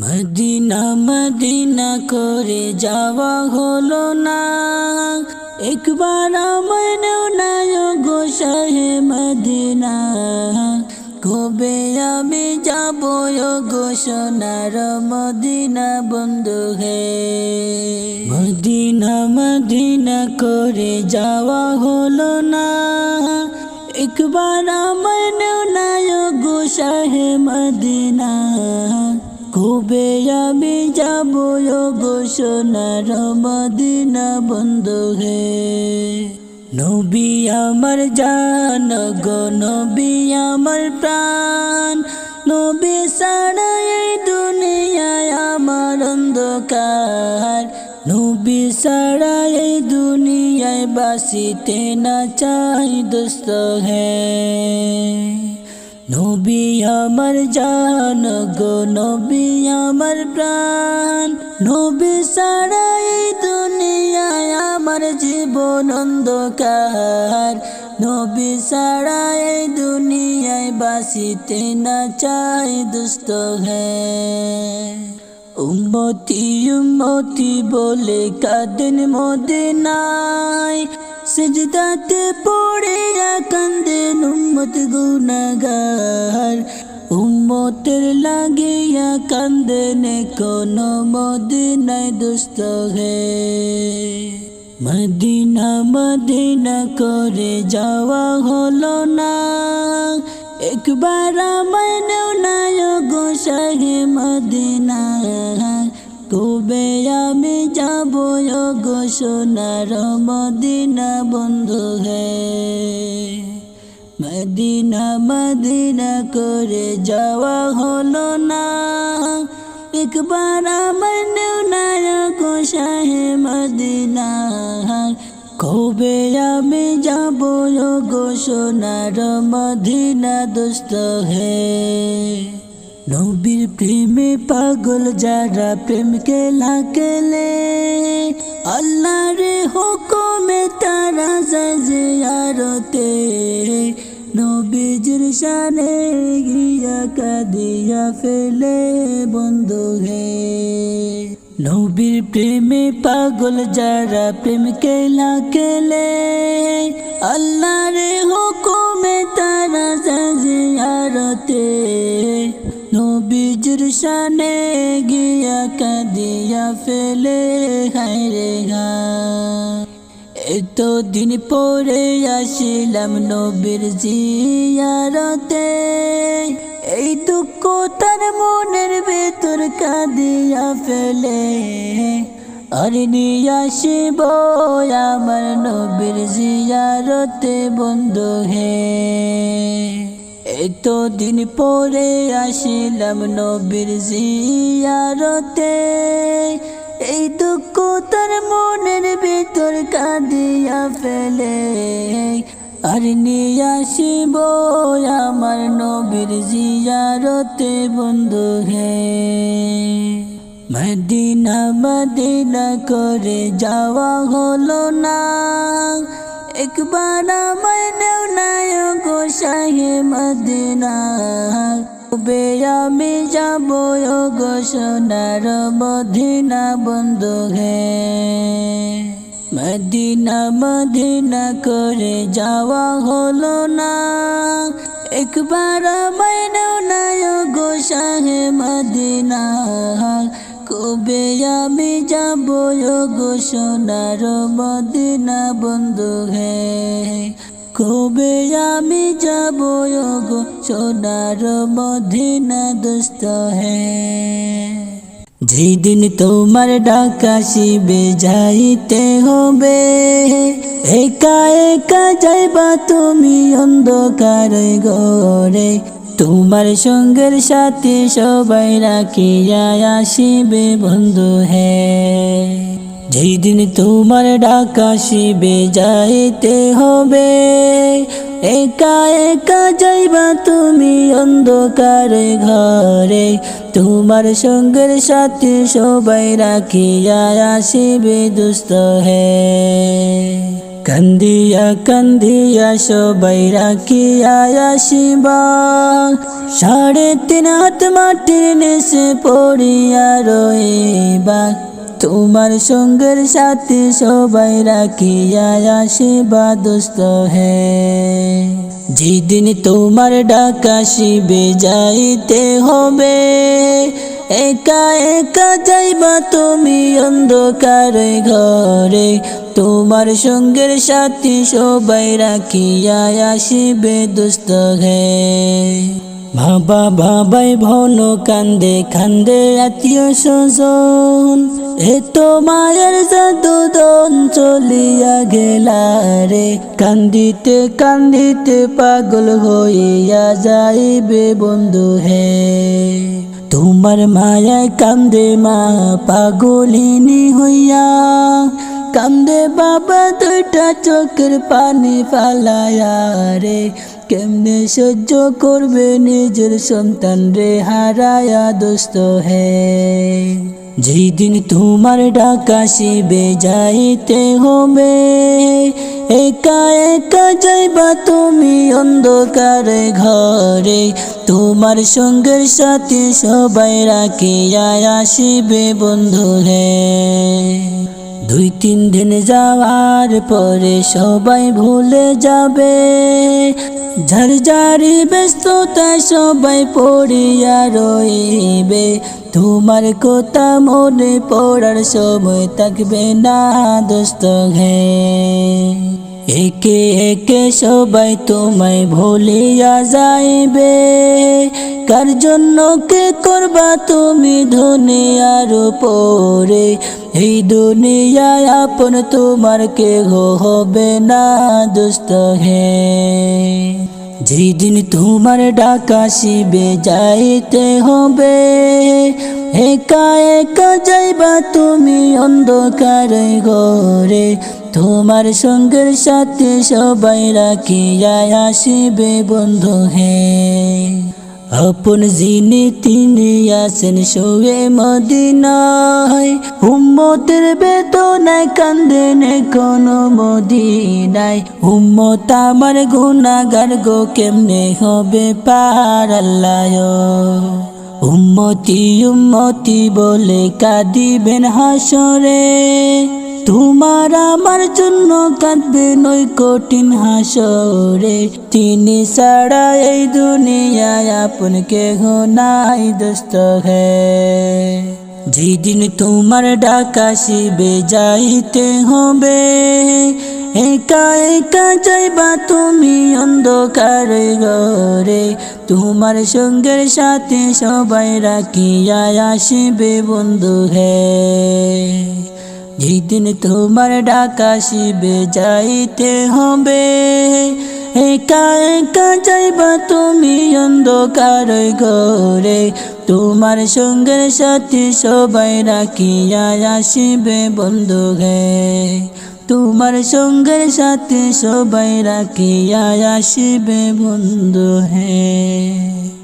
Medina Medina করে যাওয়া হলো না। একবার আমার নায় গো শাহে মদিনা। কবে আমি যাব গো সোনার মদিনা বন্ধু হে। মদিনা মদিনা করে যাওয়া হলো না। একবার আমার নায় গো মদিনা। কবে আমি যাব গো সোনার মদিনা বন্ধু হে। নবী আমার জান, গো নবী আমার প্রাণ। নবী সারা দুনিয়ায় আমার অন্ধকার। নবী সারা দুনিয়ায় বাসিতে না চাই দোস্ত হে। নবী আমার জান গো, নবী আমার প্রাণ। নবী সারা এই দুনিয়ায় আমার জীবন অন্ধকার। নবী সারা এই দুনিয়ায় বাসিতে না চাই দুষ্ট হ্যাঁ। উম্মতি বলে কাদিন মদিনায়। সিজদাতে পড়ে কান্দেন উম্মত গুনাগার উম্মতের লাগিয়া কান্দেন কোন মদিনায় দুষ্ট হে মদিনা মদিনা করে যাওয়া হলো না একবার আমার নায় গো শাহে মদিনা কবে আমি যাব গো সোনার মদিনা বন্ধু হে। মদিনা মদিনা করে যাওয়া হলো না। একবার আমার নায় গো শাহে মদিনা। কবে আমি যাব গো সোনার মদিনা দোস্ত হে। নবীর প্রেমে পাগল যারা প্রেমকে লাকেলে আল্লাহর হুকুমে তারা যায় আরতে। নবীজির শানে গিয়া কাদিয়া ফেলে বন্ধু হে। নবীর প্রেমে পাগল যারা প্রেমকে লাকেলে আল্লাহর হুকুমে নবীজির শানে গিয়া কাঁদিয়া ফেলে হায়রে গা। এত দিন পরে আসিলাম নবীর জিয়ারতে। এই দুঃখ তার মনের ভেতর কাঁদিয়া ফেলে। আর নিয়ে আসিব আমার নবীর জিয়ারতে বন্ধু হে। এত দিন পরে আসিলাম নবীর জিয়ারতে। এই দুঃখ তার মনের ভিতর কাঁদিয়া ফেলে। আর নিয়ে আসিব আমার নবীর জিয়ারতে বন্ধু হে। মদিনা মদিনা করে যাওয়া হলো না। একবার আমার নায় গো শাহে মদিনা কবে আমি যাব গো সোনার মদিনা বন্ধু হে। মদিনা মদিনা করে যাওয়া হলো না। একবার আমার নায় গো শাহে মদিনা কবে আমি যাব গো সোনার মদিনা বন্ধু হে, কবে আমি যাব গো সোনার মদিনা দোস্ত হে? যেদিন তোমার ডাকা শিবে যাইতে হবে। একা একা যাইবা তুমি অন্ধকার গরে তোমার সঙ্গের সাথে সবাই রাখিয়া আসিবে বন্ধু হে। যেই দিন তোমার ডাকা শিবে যাইতে হবে। একা একা যাইবা তুমি অন্ধকার ঘরে। তোমার সঙ্গের সাথে সবাই রাখিয়া আসিবে দুস্থ হে। কান্দিয়া কান্দিয়া সবাই রাখিয়া আসিবা। সাড়ে তিন হাত মাটির নেশে পড়িয়া রইবা তোমার সঙ্গের সাথে সবাই রাখিয়া আসিবা, দোস্ত হে। যেদিন তোমার ডাকা শিবে যাইতে হবে। একা একা যাইবা তুমি অন্ধকার ঘরে। তোমার সঙ্গের সাথী সবাই রাখিয়া আসিবে দুস্থ হে। ভাবা ভাবাই ভন কান্দে কান্দে আত্মীয় স্বজন। এ তো মায়ের জাদু দন চলিয়া গেলা রে। কান্দিতে কান্দিতে পাগল হইয়া যাইবে বন্ধু হে। তোমার মায়ায় কান্দে মা পাগলিনী হইয়া। কান্দে বাবা দুইটা চোখের পানি ফালায়া রে। কেমনে সহ্য করবে নিজের সন্তান রে হারায়া দোস্ত হে? যেদিন তোমার ডাকা শিবে যাইতে হবে। একা একা যাইবা তুমি অন্ধকার ঘরে। তোমার সঙ্গের সাথে সবাই রাখিয়া আসিবে বন্ধু হে। দুই তিন দিন যাওয়ার পরে সবাই ভুলে যাবে। ঝরঝারি ব্যস্ততায় সবাই পড়িয়া রইবে তোমার কথা মনে পড়ার সময় থাকবে না দোস্ত হে একে একে সবাই তোমায় ভুলিয়া যাইবে। কার জন্য কে করবা তুমি দুনিয়ার পরে এই দুনিয়ায় আপন তোমার কে হবে না, দুস্থ হে। যেদিন তোমার ডাকা শিবে যাইতে হবে। একা একা যাইবা তুমি অন্ধকার ঘরে। তোমার সঙ্গের সাথে সবাই রাখিয়া আসিবে বন্ধু হে। আপন যিনি তিনি আসেন শোয়ে মদিনায়। উম্মতের বেদনায় কান্দেন কোনো মদিনায়। উম্মত আমার গুনাগার গো, কেমনে হবে পার আল্লাহ? উম্মতি উম্মতি বলে কাঁদিবেন হাসরে। তোমার আমার জন্য কাঁদবে নই কঠিন হাসরে। তিনি ছাড়া এই দুনিয়ায় আপন কেহ নাই, দোস্ত হে। যেদিন তোমার ডাকা শিবে যাইতে হবে। একা একা যাইবা তুমি অন্ধকার ঘরে। তোমার সঙ্গের সাথে সবাই রাখিয়া আসিবে বন্ধু হে। যেদিন তোমার ডাকা শিবে যাইতে হবে। একা একা যাইবা তুমি অন্ধকার ঘরে। তোমার সঙ্গের সাথে সবাই রাখিয়া আসিবে বন্ধু হে তোমার সঙ্গের সাথে সবাই রাখিয়া আসিবে বন্ধু হে।